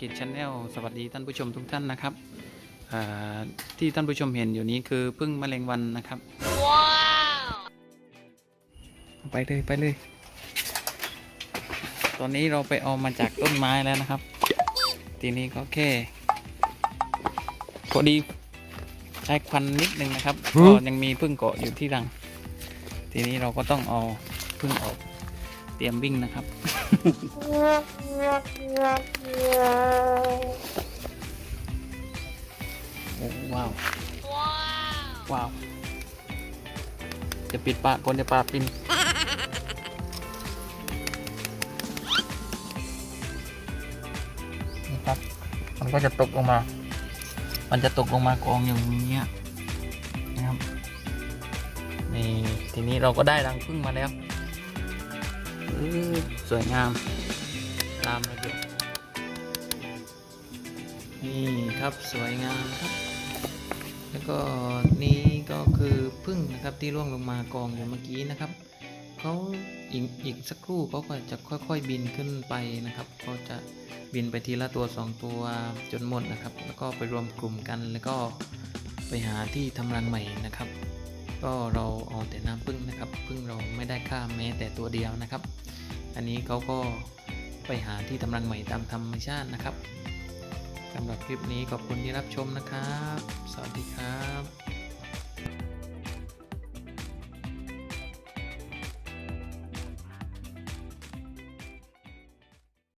กิจชาแนลสวัสดีท่านผู้ชมทุกท่านนะครับอ่าที่ท่านผู้ชมเห็นอยู่นี้คือพึ่งแมลงวันนะครับ ว้าวไปเลยไปเลย ตอนนี้เราไปเอามาจากต้นไม้แล้วนะครับ ทีนี้ก็แค่พอดีใช้ควันนิดนึงนะครับหืก็อยังมีพึ่งเกาะอยู่ที่รัง ทีนี้เราก็ต้องเอาพึ่งออกเตรียมวิ่งนะครับ โอ้ว้าวว้าวว้าวจะปิดปากก่อนจะปลาปินนี่ครับ มันก็จะตกลงมา มันจะตกลงมากองอย่างนี้ยนะครับนี่ทีนี้เราก็ได้รังพึ่งมาแล้วอื้อสวยงามตามระเบียบ นี่ครับสวยงามครับ แล้วก็นี้ก็คือพึ่งนะครับที่ร่วงลงมากองอยู่เมื่อกี้นะครับเขาอีกอีกสักครู่เขาก็จะค่อยๆบินขึ้นไปนะครับเขาจะบินไปทีละตัวสองตัวจนหมดนะครับ แล้วก็ไปรวมกลุ่มกันแล้วก็ไปหาที่ทำรังใหม่นะครับ ก็เราเอาแต่น้ำพึ่งนะครับพึ่งเราไม่ได้ฆ่าแม้แต่ตัวเดียวนะครับ อันนี้เขาก็ไปหาที่ทำรังใหม่ตามธรรมชาตินะครับ สำหรับคลิปนี้ขอบคุณที่รับชมนะครับ สวัสดีครับ